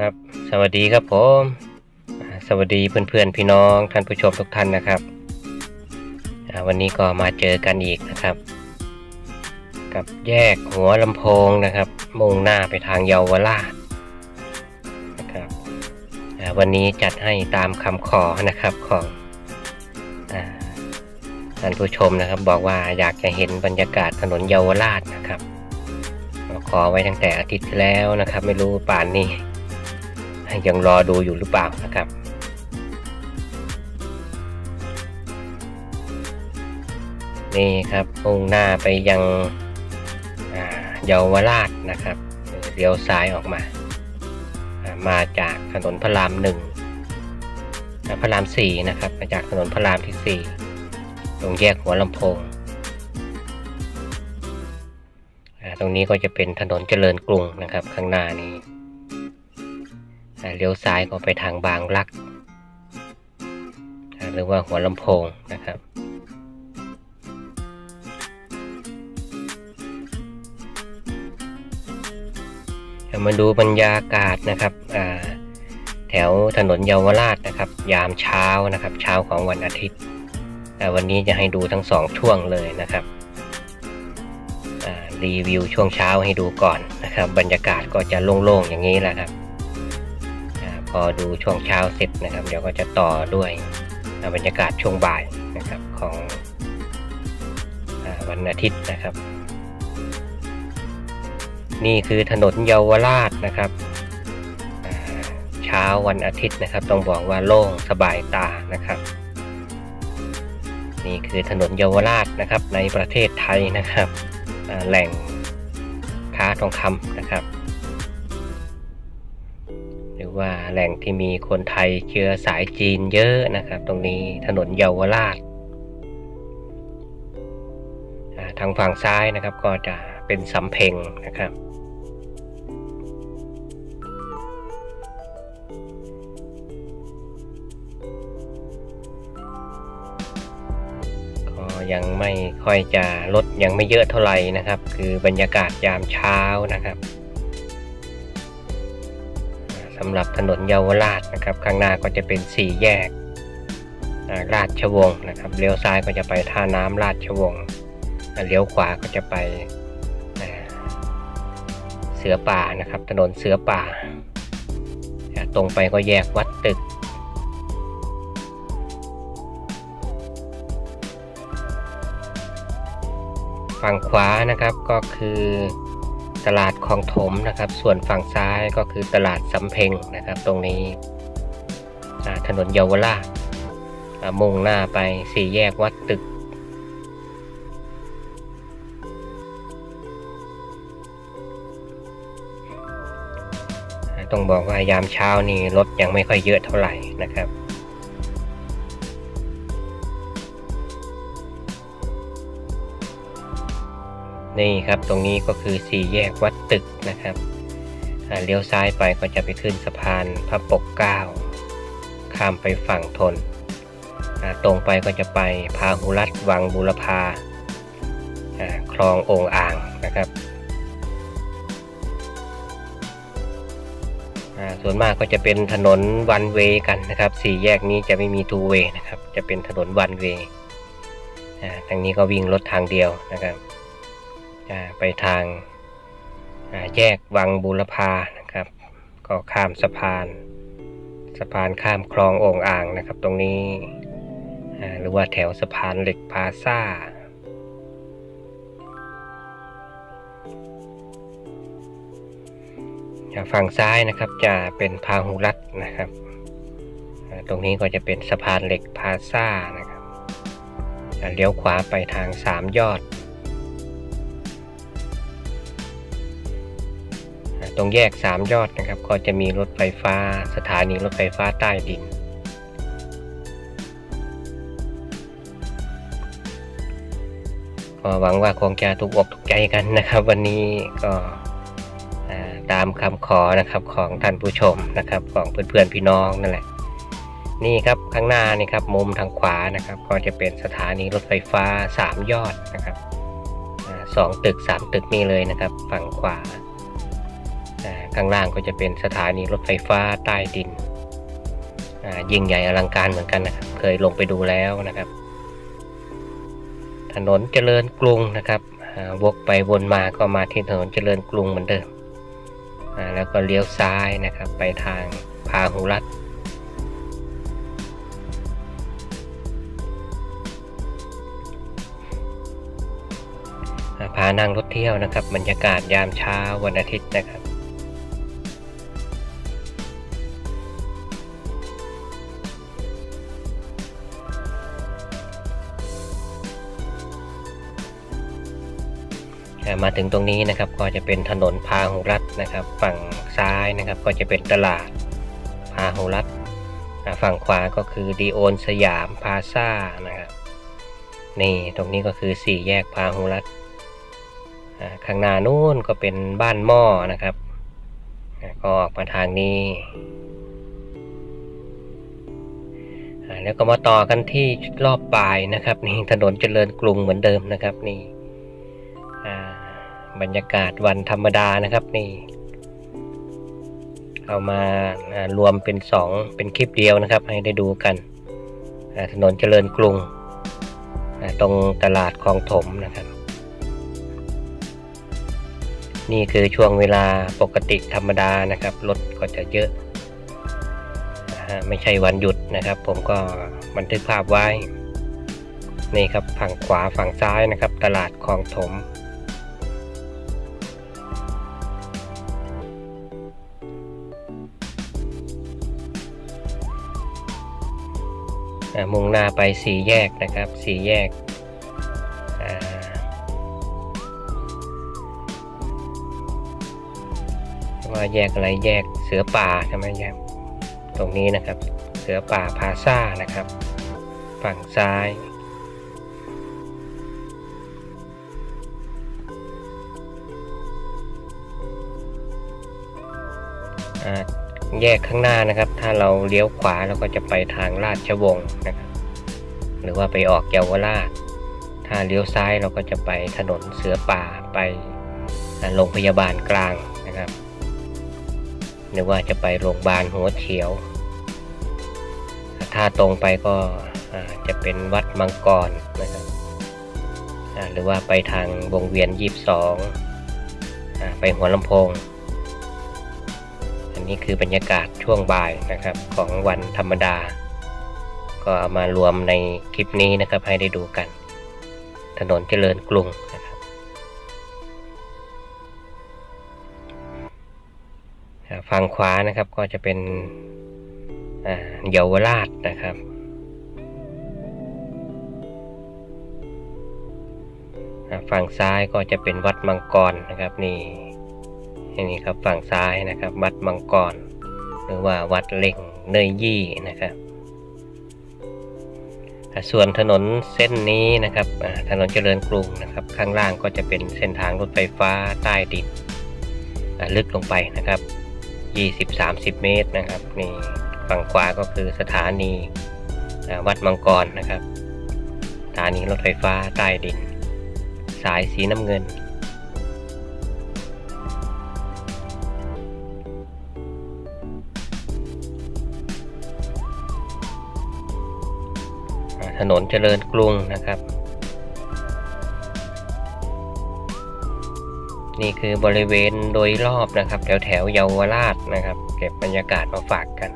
ครับ สวัสดีครับผม สวัสดีเพื่อนๆพี่น้องท่านผู้ชมทุกท่านนะครับ วันนี้ก็มาเจอกันอีกนะครับ กับแยกหัวลำโพงนะครับ มุ่งหน้าไปทางเยาวราชนะครับวันนี้จัดให้ตามคำขอนะครับของท่านผู้ชมนะครับ บอกว่าอยากจะเห็นบรรยากาศถนนเยาวราชนะครับขอไว้ตั้งแต่อาทิตย์ที่แล้วนะครับ ไม่รู้ป่านนี้ ยังรอดูอยู่หรือเปล่านะครับนี่ครับมุ่งหน้าไปยังเยาวราชนะครับเลี้ยวซ้ายออกมา มาจากถนนพระรามหนึ่งพระรามสี่นะครับ มาจากถนนพระรามที่สี่ตรงแยกหัวลำโพงตรงนี้ก็จะเป็นถนนเจริญกรุงนะครับ ข้างหน้านี้ เลี้ยวซ้ายก็ไปทางบางรัก หรือว่าหัวลำโพงนะครับ มาดูบรรยากาศนะครับแถวถนนเยาวราชนะครับ ยามเช้านะครับ เช้าของวันอาทิตย์แต่วันนี้จะให้ดูทั้งสองช่วงเลยนะครับรีวิวช่วงเช้าให้ดูก่อนนะครับ บรรยากาศก็จะโล่งๆอย่างนี้แหละครับ อาพอดูช่วงเช้าเสร็จนะครับ เดี๋ยวก็จะต่อด้วยบรรยากาศช่วงบ่ายนะครับของอวันอาทิตย์นะครับ นี่คือถนนเยาวราชนะครับเช้าวันอาทิตย์นะครับ ต้องบอกว่าโล่งสบายตานะครับ นี่คือถนนเยาวราชนะครับในประเทศไทยนะครับแหล่งค้าทองคำนะครับ ว่าแหล่งที่มีคนไทยเชื้อสายจีนเยอะนะครับ ตรงนี้ถนนเยาวราชทางฝั่งซ้ายนะครับก็จะเป็นสำเพ็งนะครับ ก็ยังไม่ค่อยจะรถยังไม่เยอะเท่าไหร่นะครับ คือบรรยากาศยามเช้านะครับำหรับถนนเยาวราชนะครับ ข้างหน้าก็จะเป็นสี่แยกอ่าราชวงศ์นะครับเลี้ยวซ้ายก็จะไปท่าน้ำราชวงศ์เลี้ยวขวาก็จะไปเสือป่านะครับ ถนนเสือป่า ตรงไปก็แยกวัดตึกฝั่งขวานะครับก็คือ ตลาดคลองถมนะครับ ส่วนฝั่งซ้ายก็คือตลาดสำเพ็งนะครับ ตรงนี้ถนนเยาวราชมุ่งหน้าไปสี่แยกวัดตึก ต้องบอกว่ายามเช้านี่รถยังไม่ค่อยเยอะเท่าไหร่นะครับ นี่ครับตรงนี้ก็คือสี่แยกวัดตึกนะครับเลี้ยวซ้ายไปก็จะไปขึ้นสะพานพระปกเกล้าข้ามไปฝั่งทน ตรงไปก็จะไปพาหุรัตวังบุรพาคลององอ่างนะครับ ส่วนมากก็จะเป็นถนนวันเวกันนะครับสี่แยกนี้จะไม่มีทูเวนะครับ จะเป็นถนนวันเวทางนี้ก็วิ่งรถทางเดียวนะครับ ไปทางแยกวังบูรพานะครับ ก็ข้ามสะพาน สะพานข้ามคลองโอ่งอ่างนะครับ ตรงนี้หรือว่าแถวสะพานเหล็กพาซ่าฝั่งซ้ายนะครับจะเป็นพาหุรัตน์นะครับ ตรงนี้ก็จะเป็นสะพานเหล็กพาซ่านะครับเลี้ยวขวาไปทางสามยอด ตรงแยกสามยอดนะครับ ก็จะมีรถไฟฟ้า สถานีรถไฟฟ้าใต้ดิน ก็หวังว่าคงจะถูกอกถูกใจกันนะครับ วันนี้ก็ตามคำขอนะครับของท่านผู้ชมนะครับ ของเพื่อนๆพี่น้องนั่นแหละ นี่ครับข้างหน้านี่ครับมุมทางขวานะครับ ก็จะเป็นสถานีรถไฟฟ้าสามยอดนะครับสองตึกสามตึกนี่เลยนะครับ ฝั่งขวา ข้างล่างก็จะเป็นสถานีรถไฟฟ้าใต้ดินยิ่งใหญ่อลังการเหมือนกันนะครับ เคยลงไปดูแล้วนะครับ ถนนเจริญกรุงนะครับวกไปวนมาก็มาที่ถนนเจริญกรุงเหมือนเดิมแล้วก็เลี้ยวซ้ายนะครับ ไปทางพาหุรัตน์อ่าพานั่งรถเที่ยวนะครับ บรรยากาศยามเช้าวันอาทิตย์นะครับ มาถึงตรงนี้นะครับก็จะเป็นถนนพาหุรัตน์นะครับ ฝั่งซ้ายนะครับก็จะเป็นตลาดพาหุรัตน์ฝั่งขวาก็คือดีโอนสยามพาซ่านะครับนี่ตรงนี้ก็คือสี่แยกพาหุรัตน์ข้างหน้านู้นก็เป็นบ้านหม้อนะครับก็ออกมาทางนี้แล้วก็มาต่อกันที่รอบปลายนะครับนี่ถนนเจริญกรุงเหมือนเดิมนะครับนี่ บรรยากาศวันธรรมดานะครับนี่ เอามารวมเป็นสองเป็นคลิปเดียวนะครับ ให้ได้ดูกันถนนเจริญกรุงตรงตลาดคลองถมนะครับ นี่คือช่วงเวลาปกติธรรมดานะครับรถก็จะเยอะไม่ใช่วันหยุดนะครับ ผมก็บันทึกภาพไว้ นี่ครับฝั่งขวาฝั่งซ้ายนะครับ ตลาดคลองถม มุ่งหน้าไปสี่แยกนะครับสี่แยกว่าแยกอะไรแยกเสือป่าใช่ไหมแยกตรงนี้นะครับ เสือป่าพาซ่านะครับ ฝั่งซ้ายอ่า แยกข้างหน้านะครับ ถ้าเราเลี้ยวขวาเราก็จะไปทางราชวงศ์นะครับ หรือว่าไปออกเยาวราช ถ้าเลี้ยวซ้ายเราก็จะไปถนนเสือป่าไปโรงพยาบาลกลางนะครับ หรือว่าจะไปโรงพยาบาลหัวเฉียว ถ้าตรงไปก็จะเป็นวัดมังกรนะครับหรือว่าไปทางวงเวียนยีบสองไปหัวลำโพง นนี้คือบรรยากาศช่วงบ่ายนะครับของวันธรรมดา ก็เอามารวมในคลิปนี้นะครับให้ได้ดูกัน ถนนเจริญกรุงนะครับฝั่งขวานะครับก็จะเป็นเยาวราชนะครับฝั่งซ้ายก็จะเป็นวัดมังกรนะครับนี่ นี่ครับฝั่งซ้ายนะครับ วัดมังกร หรือว่าวัดเล่งเนยยี่นะครับส่วนถนนเส้นนี้นะครับถนนเจริญกรุงนะครับ ข้างล่างก็จะเป็นเส้นทางรถไฟฟ้าใต้ดินลึกลงไปนะครับ 20-30 เมตรนะครับนี่ฝั่งขวาก็คือสถานีวัดมังกรนะครับสถานีรถไฟฟ้าใต้ดิน สายสีน้ำเงิน นนเจริญกรุงนะครับ นี่คือบริเวณโดยรอบนะครับ แถวแถวเยาวราชนะครับ เก็บบรรยากาศมาฝากกัน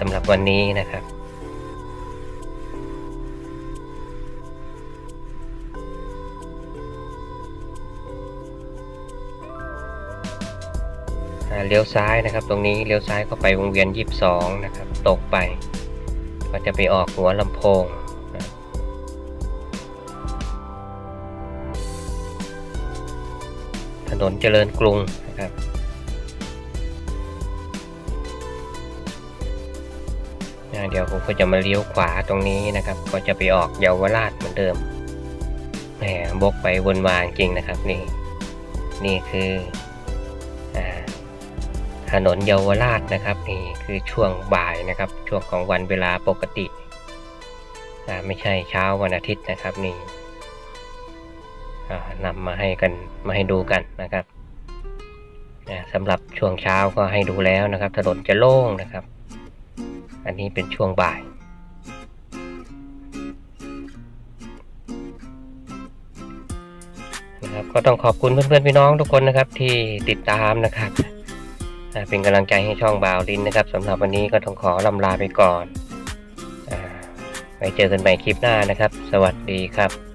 สำหรับวันนี้นะครับเลี้ยวซ้ายนะครับ ตรงนี้เลี้ยวซ้ายก็ไปวงเวียน 22 นะครับ ตกไป ก็จะไปออกหัวลำโพงถนนเจริญกรุงนะครับ เดี๋ยวผมก็จะมาเลี้ยวขวาตรงนี้นะครับ ก็จะไปออกเยาวราชเหมือนเดิมแหมบกไปวนมาจริงนะครับนี่ นี่คือ ถนนเยาวราชนะครับนี่คือช่วงบ่ายนะครับ ช่วงของวันเวลาปกติไม่ใช่เช้าวันอาทิตย์นะครับนี่นำมาให้กันมาให้ดูกันนะครับสำหรับช่วงเช้าก็ให้ดูแล้วนะครับ ถนนจะโล่งนะครับ อันนี้เป็นช่วงบ่ายนะครับก็ต้องขอบคุณเพื่อนๆพี่น้องทุกคนนะครับที่ติดตามนะครับ เป็นกำลังใจให้ช่องบาวลินนะครับสำหรับวันนี้ก็ต้องขอลำลาไปก่อนอไว้เจอกันใหม่คลิปหน้านะครับ สวัสดีครับ